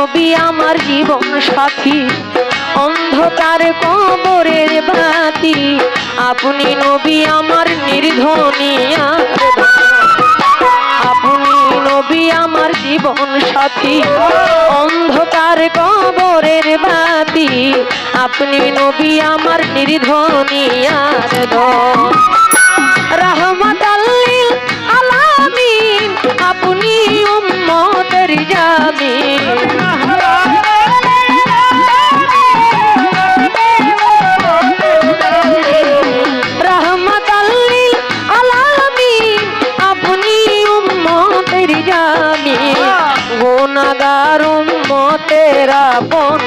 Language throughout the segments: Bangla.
নবী আমার জীবন সাথী, অন্ধকার কবরের বাতি। আপনি নবী আমার নির্ধনিয়া আপনি নবী আমার জীবন সাথী, অন্ধকার কবরের বাতি। আপনি নবী আমার নির্ধনিয়ার দল রহমত আলামিন, আপনি हर जावे रहमत अलामी अपनी उम्मतेर जामे गुनगार उम्मतेरा बन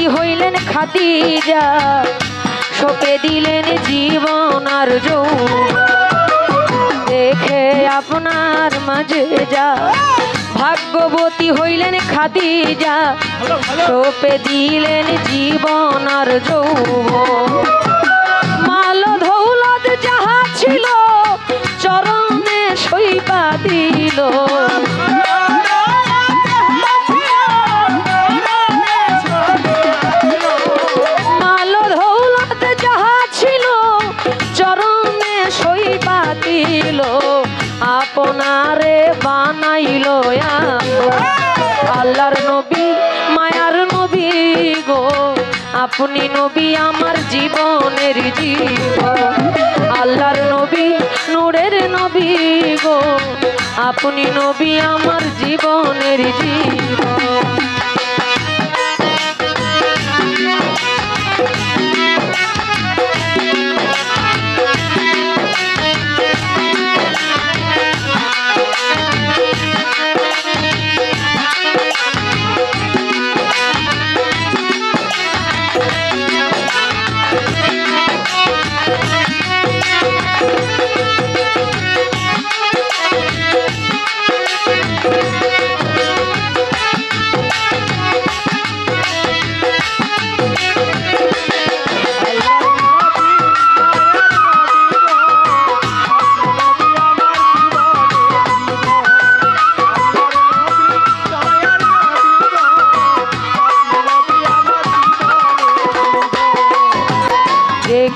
ভাগ্যবতী হইলেন খাদিজা সপে দিলেন জীবন আর। দেখে আপনার মাঝে যা, ভাগ্যবতী হইলেন খাদিজা সপে দিলেন জীবন আর যৌবন দিল, আপনারে বানাইল। আল্লাহর নবী, মায়ার নবী গো, আপনি নবী আমার জীবনের জীবন আল্লাহর নবী, নূরের নবী গো, আপনি নবী আমার জীবনের জীবন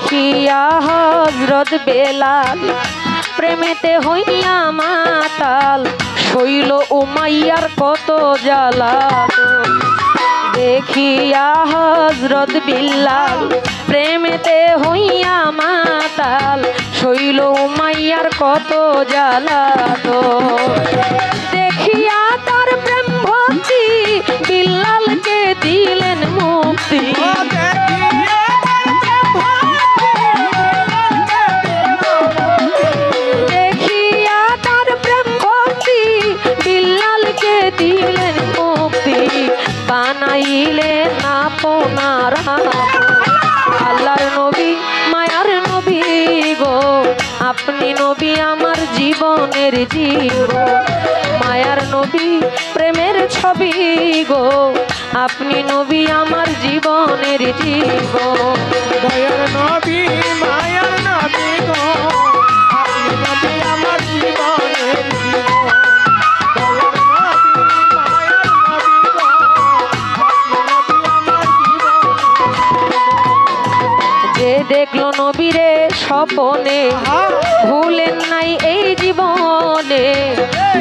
দেখিয়া হজরত বেলাল, প্রেমেতে হইয়া মাতাল, শৈল উমাইয়ার কত জ্বালা দেখিয়া হজরত বিল্লাল, প্রেমেতে হইয়া মাতাল, শৈল উমাইয়ার কত জ্বালা তো দেখিয়া তার প্রেম ভক্তি, বিল্লালকে দিলেন মুক্তি। আপনি নবী আমার জীবনের জীব। মায়ার নবী, প্রেমের ছবি গো। আপনি নবী আমার জীবনের জীব। দয়ার নবী দেখল নবীরে স্বপনে। ভুলেন নাই এই জীবনে,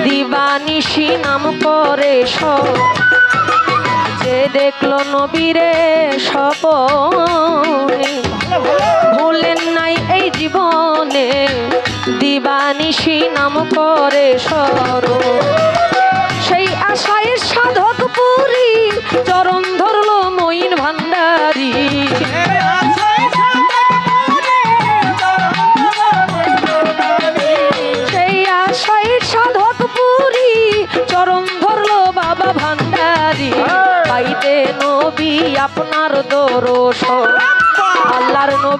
দিবানিশি নাম করে যে দেখল নবীরে স্বপনে, ভুলেন নাই এই জীবনে, দিবানিশি নাম করে সর।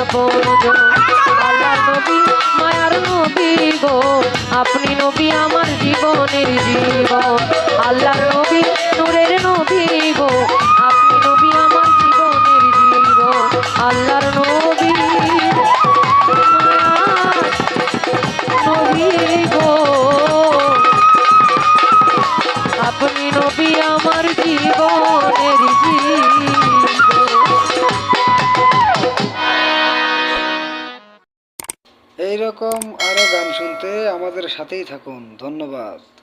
আপনজন আল্লাহ নবী মায়ার নবী গো। আপনি নবী আমার জীবনের জীবন। আল্লাহ এই রকম আরও গান শুনতে আমাদের সাথেই থাকুন। ধন্যবাদ।